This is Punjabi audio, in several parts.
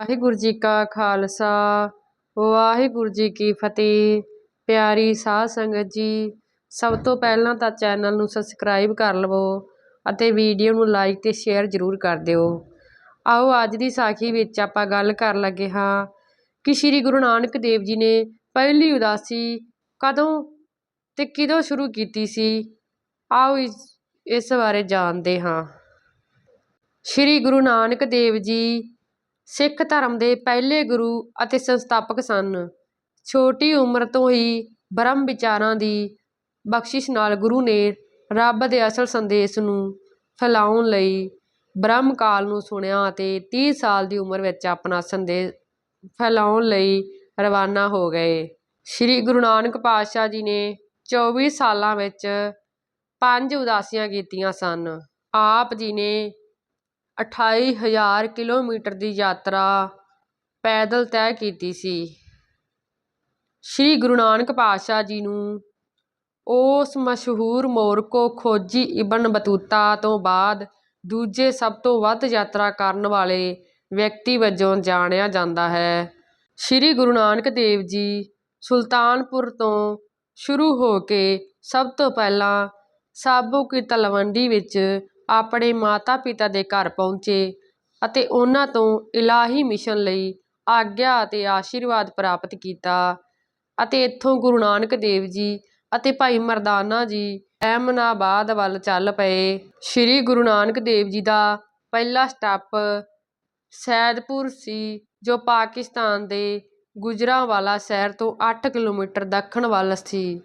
ਵਾਹਿਗੁਰੂ ਜੀ ਕਾ ਖਾਲਸਾ, ਵਾਹਿਗੁਰੂ ਜੀ ਕੀ ਫਤਿਹ। ਪਿਆਰੀ ਸਾਧ ਸੰਗਤ ਜੀ, ਸਭ ਤੋਂ ਪਹਿਲਾਂ ਤਾਂ ਚੈਨਲ ਨੂੰ ਸਬਸਕ੍ਰਾਈਬ ਕਰ ਲਵੋ ਅਤੇ ਵੀਡੀਓ ਨੂੰ ਲਾਈਕ ਤੇ ਸ਼ੇਅਰ ਜ਼ਰੂਰ ਕਰ ਦਿਓ। ਆਓ, ਅੱਜ ਦੀ ਸਾਖੀ ਵਿੱਚ ਆਪਾਂ ਗੱਲ ਕਰਨ ਲੱਗੇ ਹਾਂ ਕਿ ਸ੍ਰੀ ਗੁਰੂ ਨਾਨਕ ਦੇਵ ਜੀ ਨੇ ਪਹਿਲੀ ਉਦਾਸੀ ਕਦੋਂ ਤੇ ਕਿਦੋਂ ਸ਼ੁਰੂ ਕੀਤੀ ਸੀ? ਆਓ, ਇਸ ਇਸ ਬਾਰੇ ਜਾਣਦੇ ਹਾਂ। ਸ੍ਰੀ ਗੁਰੂ ਨਾਨਕ ਦੇਵ ਜੀ ਸਿੱਖ ਧਰਮ ਦੇ ਪਹਿਲੇ ਗੁਰੂ ਅਤੇ ਸੰਸਥਾਪਕ ਸਨ। ਛੋਟੀ ਉਮਰ ਤੋਂ ਹੀ ਬ੍ਰਹਮ ਵਿਚਾਰਾਂ ਦੀ ਬਖਸ਼ਿਸ਼ ਨਾਲ ਗੁਰੂ ਨੇ ਰੱਬ ਦੇ ਅਸਲ ਸੰਦੇਸ਼ ਨੂੰ ਫੈਲਾਉਣ ਲਈ ਬ੍ਰਹਮ ਕਾਲ ਨੂੰ ਸੁਣਿਆ ਅਤੇ ਤੀਹ ਸਾਲ ਦੀ ਉਮਰ ਵਿੱਚ ਆਪਣਾ ਸੰਦੇਸ਼ ਫੈਲਾਉਣ ਲਈ ਰਵਾਨਾ ਹੋ ਗਏ। ਸ੍ਰੀ ਗੁਰੂ ਨਾਨਕ ਪਾਤਸ਼ਾਹ ਜੀ ਨੇ 24 ਸਾਲਾਂ ਵਿੱਚ ਪੰਜ ਉਦਾਸੀਆਂ ਕੀਤੀਆਂ ਸਨ। ਆਪ ਜੀ ਨੇ ਅਠਾਈ ਹਜ਼ਾਰ ਕਿਲੋਮੀਟਰ ਦੀ ਯਾਤਰਾ ਪੈਦਲ ਤੈਅ ਕੀਤੀ ਸੀ। ਸ੍ਰੀ ਗੁਰੂ ਨਾਨਕ ਪਾਤਸ਼ਾਹ ਜੀ ਨੂੰ ਉਸ ਮਸ਼ਹੂਰ ਮੋਰਕੋ ਖੋਜੀ ਇਬਨ ਬਤੂਤਾ ਤੋਂ ਬਾਅਦ ਦੂਜੇ ਸਭ ਤੋਂ ਵੱਧ ਯਾਤਰਾ ਕਰਨ ਵਾਲੇ ਵਿਅਕਤੀ ਵਜੋਂ ਜਾਣਿਆ ਜਾਂਦਾ ਹੈ। ਸ੍ਰੀ ਗੁਰੂ ਨਾਨਕ ਦੇਵ ਜੀ ਸੁਲਤਾਨਪੁਰ ਤੋਂ ਸ਼ੁਰੂ ਹੋ ਕੇ ਸਭ ਤੋਂ ਪਹਿਲਾਂ ਸਾਬੋ ਕੀ ਤਲਵੰਡੀ ਵਿੱਚ ਆਪਣੇ ਮਾਤਾ ਪਿਤਾ ਦੇ ਘਰ ਪਹੁੰਚੇ ਅਤੇ ਉਹਨਾਂ ਤੋਂ ਇਲਾਹੀ ਮਿਸ਼ਨ ਲਈ ਆਗਿਆ ਅਤੇ ਆਸ਼ੀਰਵਾਦ ਪ੍ਰਾਪਤ ਕੀਤਾ ਅਤੇ ਇੱਥੋਂ ਗੁਰੂ ਨਾਨਕ ਦੇਵ ਜੀ ਅਤੇ ਭਾਈ ਮਰਦਾਨਾ ਜੀ ਅਹਿਮਦਾਬਾਦ ਵੱਲ ਚੱਲ ਪਏ। ਸ੍ਰੀ ਗੁਰੂ ਨਾਨਕ ਦੇਵ ਜੀ ਦਾ ਪਹਿਲਾ ਸਟੈਪ ਸੈਦਪੁਰ ਸੀ, ਜੋ ਪਾਕਿਸਤਾਨ ਦੇ ਗੁਜਰਾਂਵਾਲਾ ਸ਼ਹਿਰ ਤੋਂ ਅੱਠ ਕਿਲੋਮੀਟਰ ਦੱਖਣ ਵੱਲ ਸੀ।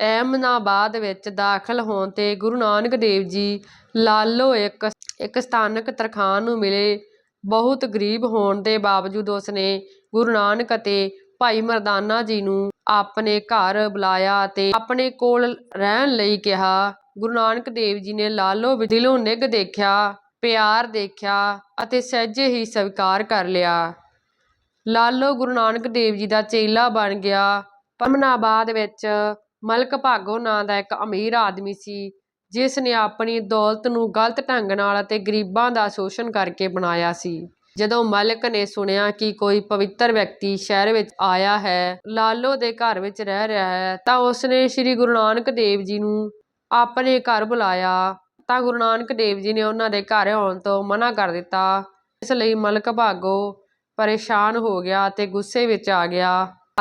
ਅਹਿਮਦਾਬਾਦ ਵਿੱਚ ਦਾਖਲ ਹੋਣ ਤੇ ਗੁਰੂ ਨਾਨਕ ਦੇਵ ਜੀ ਲਾਲੋ ਇੱਕ ਇੱਕ ਸਥਾਨਕ ਤਰਖਾਣ ਨੂੰ ਮਿਲੇ। ਬਹੁਤ ਗਰੀਬ ਹੋਣ ਦੇ ਬਾਵਜੂਦ ਉਸਨੇ ਗੁਰੂ ਨਾਨਕ ਅਤੇ ਭਾਈ ਮਰਦਾਨਾ ਜੀ ਨੂੰ ਆਪਣੇ ਘਰ ਬੁਲਾਇਆ ਅਤੇ ਆਪਣੇ ਕੋਲ ਰਹਿਣ ਲਈ ਕਿਹਾ। ਗੁਰੂ ਨਾਨਕ ਦੇਵ ਜੀ ਨੇ ਲਾਲੋ ਵਿੱਚ ਦਿਲੋਂ ਨਿੱਘ ਦੇਖਿਆ, ਪਿਆਰ ਦੇਖਿਆ ਅਤੇ ਸਹਿਜੇ ਹੀ ਸਵੀਕਾਰ ਕਰ ਲਿਆ। ਲਾਲੋ ਗੁਰੂ ਨਾਨਕ ਦੇਵ ਜੀ ਦਾ ਚੇਲਾ ਬਣ ਗਿਆ। ਪਮਨਾਬਾਦ ਵਿੱਚ ਮਲਕ ਭਾਗੋ ਨਾਂ ਦਾ ਇੱਕ ਅਮੀਰ ਆਦਮੀ ਸੀ, ਜਿਸ ਨੇ ਆਪਣੀ ਦੌਲਤ ਨੂੰ ਗਲਤ ਢੰਗ ਨਾਲ ਅਤੇ ਗਰੀਬਾਂ ਦਾ ਸ਼ੋਸ਼ਣ ਕਰਕੇ ਬਣਾਇਆ ਸੀ। ਜਦੋਂ ਮਲਕ ਨੇ ਸੁਣਿਆ ਕਿ ਕੋਈ ਪਵਿੱਤਰ ਵਿਅਕਤੀ ਸ਼ਹਿਰ ਵਿੱਚ ਆਇਆ ਹੈ, ਲਾਲੋ ਦੇ ਘਰ ਵਿੱਚ ਰਹਿ ਰਿਹਾ ਹੈ, ਤਾਂ ਉਸਨੇ ਸ੍ਰੀ ਗੁਰੂ ਨਾਨਕ ਦੇਵ ਜੀ ਨੂੰ ਆਪਣੇ ਘਰ ਬੁਲਾਇਆ। ਤਾਂ ਗੁਰੂ ਨਾਨਕ ਦੇਵ ਜੀ ਨੇ ਉਹਨਾਂ ਦੇ ਘਰ ਆਉਣ ਤੋਂ ਮਨਾ ਕਰ ਦਿੱਤਾ। ਇਸ ਲਈ ਮਲਕ ਭਾਗੋ ਪਰੇਸ਼ਾਨ ਹੋ ਗਿਆ ਅਤੇ ਗੁੱਸੇ ਵਿੱਚ ਆ ਗਿਆ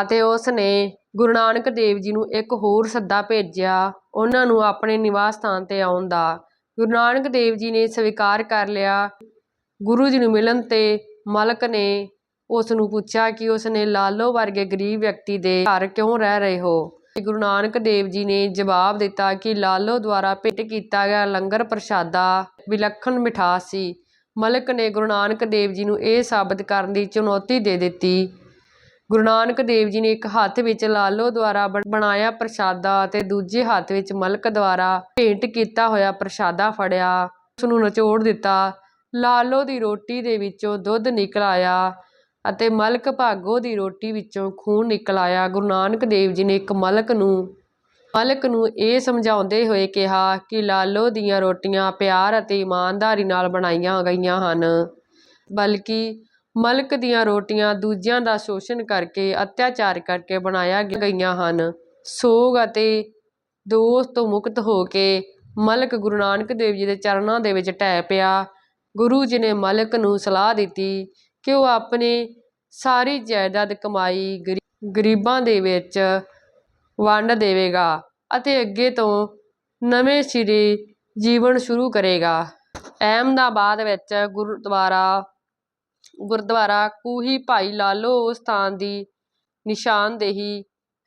ਅਤੇ ਉਸ ਨੇ ਗੁਰੂ ਨਾਨਕ ਦੇਵ ਜੀ ਨੂੰ ਇੱਕ ਹੋਰ ਸੱਦਾ ਭੇਜਿਆ, ਉਹਨਾਂ ਨੂੰ ਆਪਣੇ ਨਿਵਾਸ ਸਥਾਨ ਤੇ ਆਉਣ ਦਾ। ਗੁਰੂ ਨਾਨਕ ਦੇਵ ਜੀ ਨੇ ਸਵੀਕਾਰ ਕਰ ਲਿਆ। ਗੁਰੂ ਜੀ ਨੂੰ ਮਿਲਣ ਤੇ ਮਲਕ ਨੇ ਉਸ ਨੂੰ ਪੁੱਛਿਆ ਕਿ ਉਸ ਨੇ ਲਾਲੋ ਵਰਗੇ ਗਰੀਬ ਵਿਅਕਤੀ ਦੇ ਘਰ ਕਿਉਂ ਰਹਿ ਰਹੇ ਹੋ? ਗੁਰੂ ਨਾਨਕ ਦੇਵ ਜੀ ਨੇ ਜਵਾਬ ਦਿੱਤਾ ਕਿ ਲਾਲੋ ਦੁਆਰਾ ਭੇਟ ਕੀਤਾ ਗਿਆ ਲੰਗਰ ਪ੍ਰਸ਼ਾਦਾ ਵਿਲੱਖਣ ਮਿਠਾਸ ਸੀ। ਮਲਕ ਨੇ ਗੁਰੂ ਨਾਨਕ ਦੇਵ ਜੀ ਨੂੰ ਇਹ ਸਾਬਤ ਕਰਨ ਦੀ ਚੁਣੌਤੀ ਦੇ ਦਿੱਤੀ। ਗੁਰੂ ਨਾਨਕ ਦੇਵ ਜੀ ਨੇ ਇੱਕ ਹੱਥ ਵਿੱਚ ਲਾਲੋ ਦੁਆਰਾ ਬਣਾਇਆ ਪ੍ਰਸ਼ਾਦਾ ਅਤੇ ਦੂਜੇ ਹੱਥ ਵਿੱਚ ਮਲਕ ਦੁਆਰਾ ਭੇਂਟ ਕੀਤਾ ਹੋਇਆ ਪ੍ਰਸ਼ਾਦਾ ਫੜਿਆ। ਉਸ ਨੂੰ ਨਿਚੋੜ ਦਿੱਤਾ। ਲਾਲੋ ਦੀ ਰੋਟੀ ਦੇ ਵਿੱਚੋਂ ਦੁੱਧ ਨਿਕਲ ਆਇਆ ਅਤੇ ਮਲਕ ਭਾਗੋ ਦੀ ਰੋਟੀ ਵਿੱਚੋਂ ਖੂਨ ਨਿਕਲ ਆਇਆ। ਗੁਰੂ ਨਾਨਕ ਦੇਵ ਜੀ ਨੇ ਇੱਕ ਮਲਕ ਨੂੰ ਮਲਕ ਨੂੰ ਇਹ ਸਮਝਾਉਂਦੇ ਹੋਏ ਕਿਹਾ ਕਿ ਲਾਲੋ ਦੀਆਂ ਰੋਟੀਆਂ ਪਿਆਰ ਅਤੇ ਇਮਾਨਦਾਰੀ ਨਾਲ ਬਣਾਈਆਂ ਗਈਆਂ ਹਨ, ਬਲਕਿ ਮਲਕ ਦੀਆਂ ਰੋਟੀਆਂ ਦੂਜਿਆਂ ਦਾ ਸ਼ੋਸ਼ਣ ਕਰਕੇ, ਅਤਿਆਚਾਰ ਕਰਕੇ ਬਣਾਇਆ ਗਈਆਂ ਹਨ। ਸੋਗ ਅਤੇ ਦੋਸ਼ ਤੋਂ ਮੁਕਤ ਹੋ ਕੇ ਮਲਕ ਗੁਰੂ ਨਾਨਕ ਦੇਵ ਜੀ ਦੇ ਚਰਨਾਂ ਦੇ ਵਿੱਚ ਢਹਿ ਪਿਆ। ਗੁਰੂ ਜੀ ਨੇ ਮਲਕ ਨੂੰ ਸਲਾਹ ਦਿੱਤੀ ਕਿ ਉਹ ਆਪਣੀ ਸਾਰੀ ਜਾਇਦਾਦ ਕਮਾਈ ਗਰੀਬਾਂ ਦੇ ਵਿੱਚ ਵੰਡ ਦੇਵੇਗਾ ਅਤੇ ਅੱਗੇ ਤੋਂ ਨਵੇਂ ਸਿਰੇ ਜੀਵਨ ਸ਼ੁਰੂ ਕਰੇਗਾ। ਅਹਿਮਦਾਬਾਦ ਵਿੱਚ ਗੁਰਦੁਆਰਾ ਗੁਰਦੁਆਰਾ, ਕੂਹੀ ਭਾਈ ਲਾਲੋ ਸਥਾਨ ਦੀ ਨਿਸ਼ਾਨਦੇਹੀ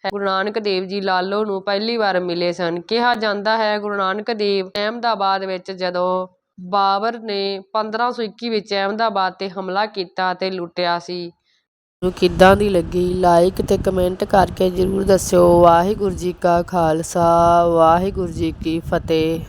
ਹੈ। ਗੁਰੂ ਨਾਨਕ ਦੇਵ ਜੀ ਲਾਲੋ ਨੂੰ ਪਹਿਲੀ ਵਾਰ ਮਿਲੇ ਸਨ। ਕਿਹਾ ਜਾਂਦਾ ਹੈ, ਗੁਰੂ ਨਾਨਕ ਦੇਵ ਅਹਿਮਦਾਬਾਦ ਵਿੱਚ ਜਦੋਂ ਬਾਬਰ ਨੇ 1521 ਵਿੱਚ ਅਹਿਮਦਾਬਾਦ ਤੇ ਹਮਲਾ ਕੀਤਾ ਤੇ ਲੁੱਟਿਆ ਸੀ। ਨੂੰ ਕਿੱਦਾਂ ਦੀ ਲੱਗੀ ਲਾਈਕ ਤੇ ਕਮੈਂਟ ਕਰਕੇ ਜਰੂਰ ਦੱਸਿਓ। ਵਾਹਿਗੁਰੂ ਜੀ ਕਾ ਖਾਲਸਾ, ਵਾਹਿਗੁਰੂ ਜੀ ਕੀ ਫਤਿਹ।